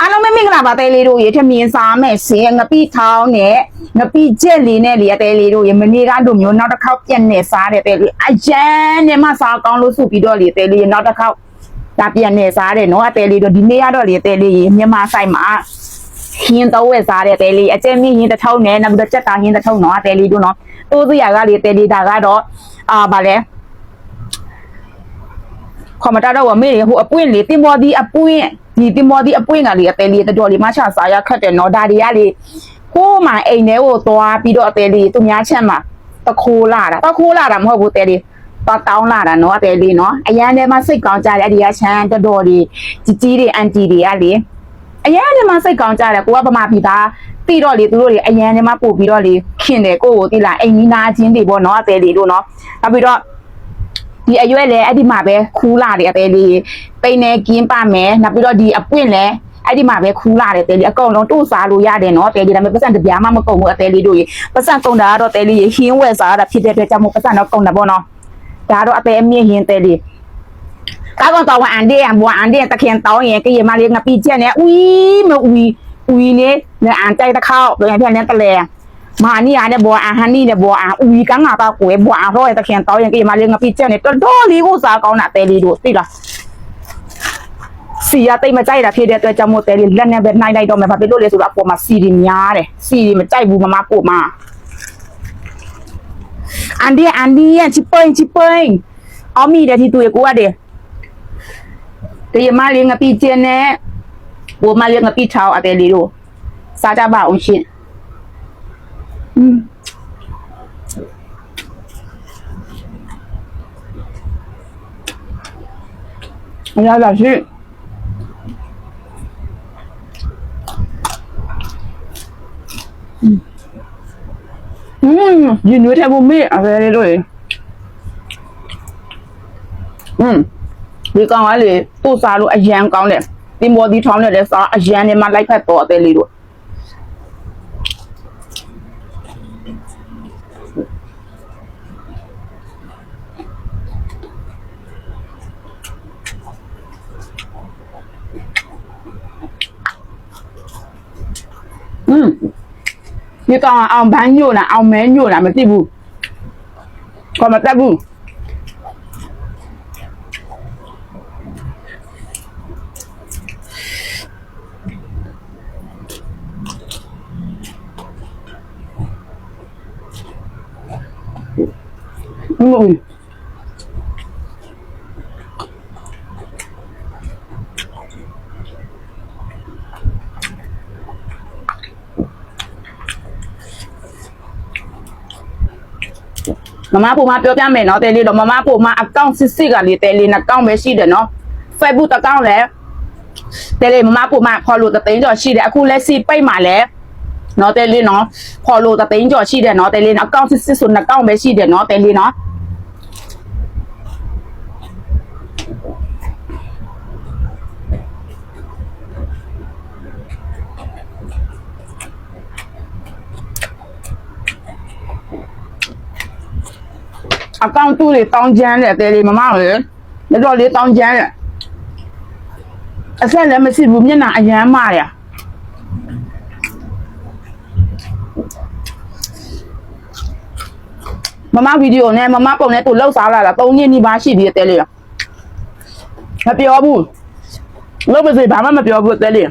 အားလုံးပဲမင်္ဂလာပါတဲလေးတို့ရေထမင်းစားမယ်ရှင်ငပိထောင်းနဲ့ငပိကျက်လေးနဲ့လေတဲလေးတို့ရေမနေ့ကတို့မျိုးနောက်တစ်ခေါက်ပြက်နေစားတယ်တဲလေးအရန်နဲ့မှစားကောင်းလို့စုပြီးတော့လေတဲလေးရေနောက်တစ်ခေါက်ဒါပြက်နေစားတယ်နော်အတဲလေးတို့ဒီနေ့ကတော့လေတဲလေးရေမြန်မာဆိုင်မှာဟင်းတော့ဝယ်စားတဲ့တဲလေးအကျဉ်းမြင့်ဟင်းတစ်ထုံနဲ့နောက်ပြီးတော့ကြက်တာဟင်းတစ်ထုံနော်တဲလေးတို့နော်တိုးစရာကလေတဲလေးဒါကတော့အာဗာလဲ ခေါ်မတာတော့ဝမေးဟိုအပွင့်လေတင်မော်ဒီအပွင့်ဒီတင်မော်ဒီအပွင့်ကလေအသေးလေးတော်တော်လေးမချစားရခတ်တယ်နော်ဒါတွေကလေဟိုးမှအိမ်ထဲကိုသွားပြီးတော့အသေးလေးသူများချက်မှာတခိုးလာတာတခိုးလာတာမဟုတ်ဘူးတဲလေးတော့တောင်းလာတာနော်အသေးလေးနော်အရန်ထဲမှာစိတ်ကောင်းကြတယ်အဲ့ဒီကချမ်းတော်တော်လေးကြီးကြီးတွေအန်တီတွေကလေအရန်ထဲမှာစိတ်ကောင်းကြတယ်ကိုကပမာပြီးသားပြီးတော့လေသူတို့တွေအရန်ထဲမှာပို့ပြီးတော့လေခင်တယ်ကိုကိုတိလာအိမ်နီးနာချင်းတွေပေါ့နော်အသေးလေးတို့နော်နောက်ပြီးတော့ ဒီအရွက်လည်းအဲ့ဒီမှာပဲခူးလာတယ်အသေးလေးပိန်နေကင်းပါမယ်နောက်ပြီးတော့ဒီအပွင့်လည်းအဲ့ဒီမှာပဲခူးလာတယ်တဲလေးအကုန်လုံးတို့စားလို့ရတယ်နော်တဲလေးဒါပေမဲ့ပတ်စံတစ်ပြားမှမကုန်ဘူးအသေးလေးတို့ရေပတ်စံကုန်တာကတော့တဲလေးရေဟင်းဝယ်စားရတာဖြစ်တဲ့အတွက်ကြောင့်မို့ပတ်စံတော့ကုန်တာပေါ့နော်ဒါတော့အသေးအမြင့်ဟင်းတဲလေးကာကောင်တော်ဝန်အန်ဒီအမ်ဘွာအန်ဒီတခင်တောင်းရင်ကရေမလေးငပိချက်နဲ့ဦးမဦးဦးနေနဲ့အန်တိုက်တစ်ခေါက်ပြန်ပြန်နဲ့တလဲ မာနီရတယ်ဘောအာဟန်နီနဲ့ဘောအာဦးကငါတော့ကိုယ်ဘောအာတော့တခင်တော့ရင်ကိမလေးငါပြချက်နဲ့တော်တော်လေးကိုစားကောင်းတာတဲလေးတို့သိလားစီရတိတ်မကြိုက်တာဖြစ်တဲ့အတွက်ကြောင့်မို့တဲလေးလက်နဲ့ပဲနှိုင်းလိုက်တော့မယ်ဘာဖြစ်လို့လဲဆိုတော့အပေါ်မှာစီရီများတယ်စီရီမကြိုက်ဘူးမမပို့မှာအန်ဒီအန်ဒီရချပွိုင်းချပွိုင်းအော်မီတဲ့ဒီတူကိုရတယ်တေးမလေးငါပြချက်နဲ့ဘောမလေးငါပြချောင်းအတဲလေးတို့စားကြပါအောင်ရှင် อืมအများသာရှိอืมยืนอยู่แทบไม่อะไรเลยด้วยอืมဒီကောင်ကလေသူ့စားလို့အရန်ကောင်းတယ်တင်ပေါ်ဒီထောင်းနဲ့လည်းစားအရန်နဲ့မှလိုက်ဖက်တော့အသေးလေးတို့ ဒီကောင်ကအောင်ဘန်းညို့လားအောင်မဲညို့လားမသိဘူး မတက်ဘူးอืมမမပို့မပြောပြမယ်နော်တဲလေးတော့မမပို့မအကောင့်စစ်စစ်ကလေးတဲလေးနှကောင့်ပဲရှိတယ်နော် Facebook တကောင့်လည်းတဲလေးမမပို့မ follow တသိန်းကျော်ရှိတယ်အခုလက်စီပိတ်မှလည်းနော်တဲလေးနော် follow တသိန်းကျော်ရှိတယ်နော်တဲလေးအကောင့်စစ်စစ်ဆိုနှကောင့်ပဲရှိတယ်နော်တဲလေးနော် အကောင့်တူလေးတောင်းချမ်းတယ်တဲလေးမမလေလက်တော့လေးတောင်းချမ်းတယ်အဆက်လည်းမရှိဘူးမျက်နှာအရမ်းမာတယ်မမဗီဒီယိုနဲ့မမပုံနဲ့သူလှုပ်စားလာတာ၃နှစ်နီးပါးရှိပြီအသေးလေးမပြောဘူးလှုပ်ပါစေဘာမှမပြောဘူးအသေးလေးဒါ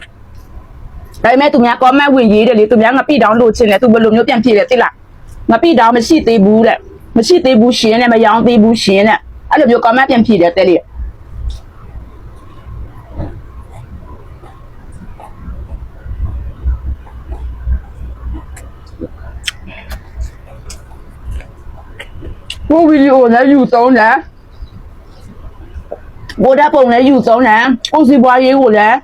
ပေမဲ့သူများ comment ဝင်ရေးတယ်လေသူများငပိတောင်းလို့ချင်တယ်သူဘယ်လိုမျိုးပြန်ဖြေတယ်သိလားငပိတောင်းမရှိသေးဘူးတဲ့ မရှိသေးဘူးရှင်နဲ့မယောင်းသေးဘူးရှင်နဲ့အဲ့လိုမျိုး comment ပြန်ဖြေတယ်အသေးလေးဟိုဗီဒီယိုနဲ့ယူသုံးတယ်ဘိုးဓာတ်ပုံလည်းယူသုံးတယ်ကိုစီပွားရေးကိုလည်း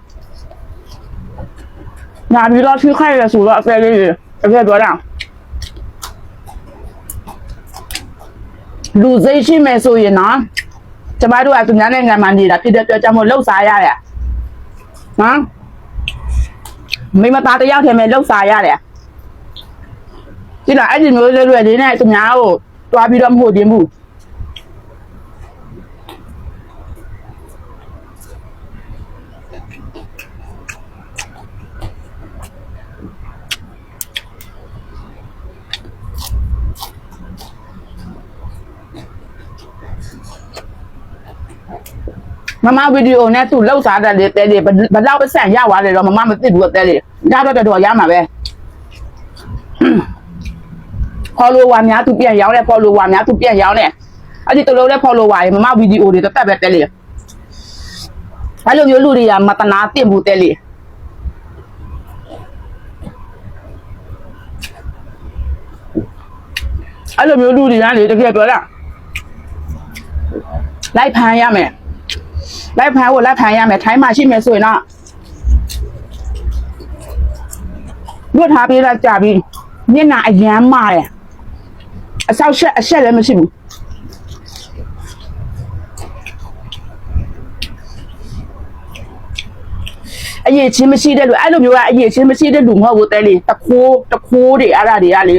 ညာပြီးတော့ထိခိုက်ရဆိုတော့အဖက်လေးတွေအဖက်ပြောတာ လူစိတ်ရှိမယ်ဆိုရင်နော်ကျမတို့ကသူများနိုင်ငံမှာနေတာဖြစ်တဲ့အတွက်ကြောင့်မို့လှုပ်ရှားရတယ်နော်မိမသားတစ်ယောက်ထဲမှာလှုပ်ရှားရတယ်ဒီလားအဲ့ဒီမျိုးလေးတွေလေးနဲ့သူများကိုတွားပြီးတော့မဟုတ်တင်ဘူး မမဗီဒီယိုနဲ့သူလှုပ်စားတဲ့လေတဲလေးဘယ်ဘယ်လောက်ပတ်စံရသွားလဲတော့မမမသိဘူးတဲလေးရတော့တော်တော်ရမှာပဲ follower များသူပြန်ရောင်းတဲ့ follower များသူပြန်ရောင်းတဲ့အဲ့ဒီတလုံးတဲ့ follower ရေမမဗီဒီယိုတွေတက်ပဲတဲလေးအဲ့လိုမျိုးလူတွေကမတနာတင်ဘူးတဲလေးအဲ့လိုမျိုးလူတွေကလေတကယ်ပြောတာလိုက်ဖမ်းရမယ် လိုက်ဖမ်းဖို့လိုက်ဖမ်းရမယ်ထိုင်းမှာရှိမယ်ဆိုရင်တော့လွတ်ထားပေးလိုက်ကြပြီမျက်နှာအရမ်းမာတယ်အဆောက်ရှက်အရှက်လည်းမရှိဘူးအရေးချင်းမရှိတဲ့လူအဲ့လိုမျိုးကအရေးချင်းမရှိတဲ့လူမဟုတ်ဘူးတဲလေးတခိုးတခိုးတွေအဲ့ဒါတွေကလေ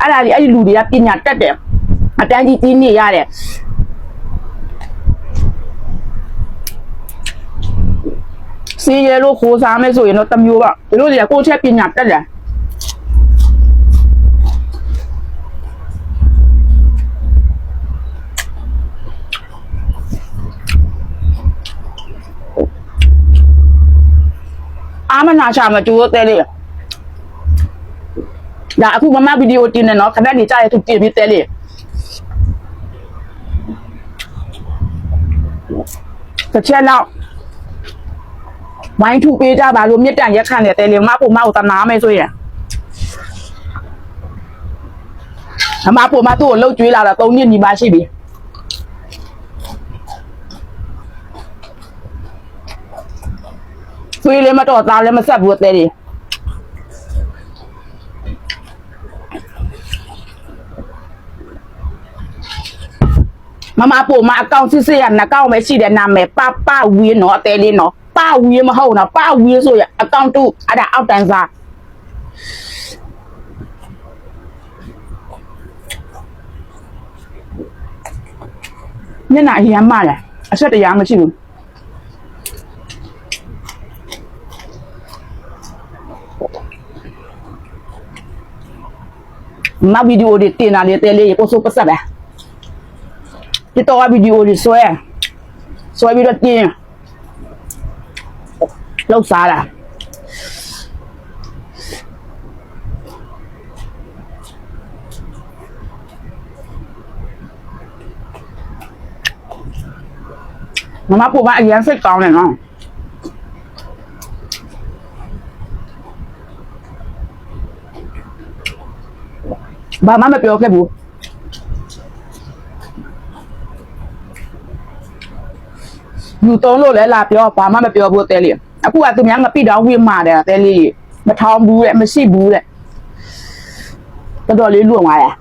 အဲ့ဒါတွေအဲ့ဒီလူတွေကပညာတက်တယ်အတန်းကြီးကြီးနေရတယ် စီရလို့ခိုးစားမယ်ဆိုရင်တော့တစ်မျိုးပါဒီလိုတွေကကိုယ့်ချက်ပညာတက်တယ်အာမနာချမတူသေးလေဒါအခုမမဗီဒီယိုတင်နေနော်ခဏနေကြရသူတင်ပြီးတဲလေတစ်ချက်တော့ ဝိုင်းထုပေးကြပါလို့မြစ်တန်ရက်ခံတယ်တဲလေမဖို့မဖို့တနာမယ်ဆိုရင်အမဖို့မသူ့ကိုလှုပ်ကြွေးလာတာ၃နှစ်ညီမရှိပြီသွေးလည်းမတော့သားလည်းမဆက်ဘူးတဲလေမမပို့မအကောင့်စစ်စစ်ရနှကောင့်ပဲရှိတယ်နာမည်ပပဝင်းနော်အသေးလေးနော် ပဝင်းမဟုတ်နော်ပဝင်းဆိုရအကောင့်တူအဲ့ဒါအောက်တန်းစားညနာအရမ်းမလားအဆက်တရားမရှိဘူးမဗီဒီယိုတွေတင်တာလေတဲလေးကိုစိုးပစက်ပဲဒီတော့ဗီဒီယိုတွေဆွဲဆွဲပြီးတော့တင် လောက်စားတာမမပိုကအရင်စိတ်ကောင်းတယ်နော်ဘာမှမပြောခဲ့ဘူးလူသုံးလို့လည်းလာပြောဘာမှမပြောဘူးတဲလေး အခုကသူများငပိတောင်းဝင်းမာတယ်တဲလေးမထောင်ဘူးတဲ့မရှိဘူးတဲ့တော်တော်လေးလွန်သွားရအဲ့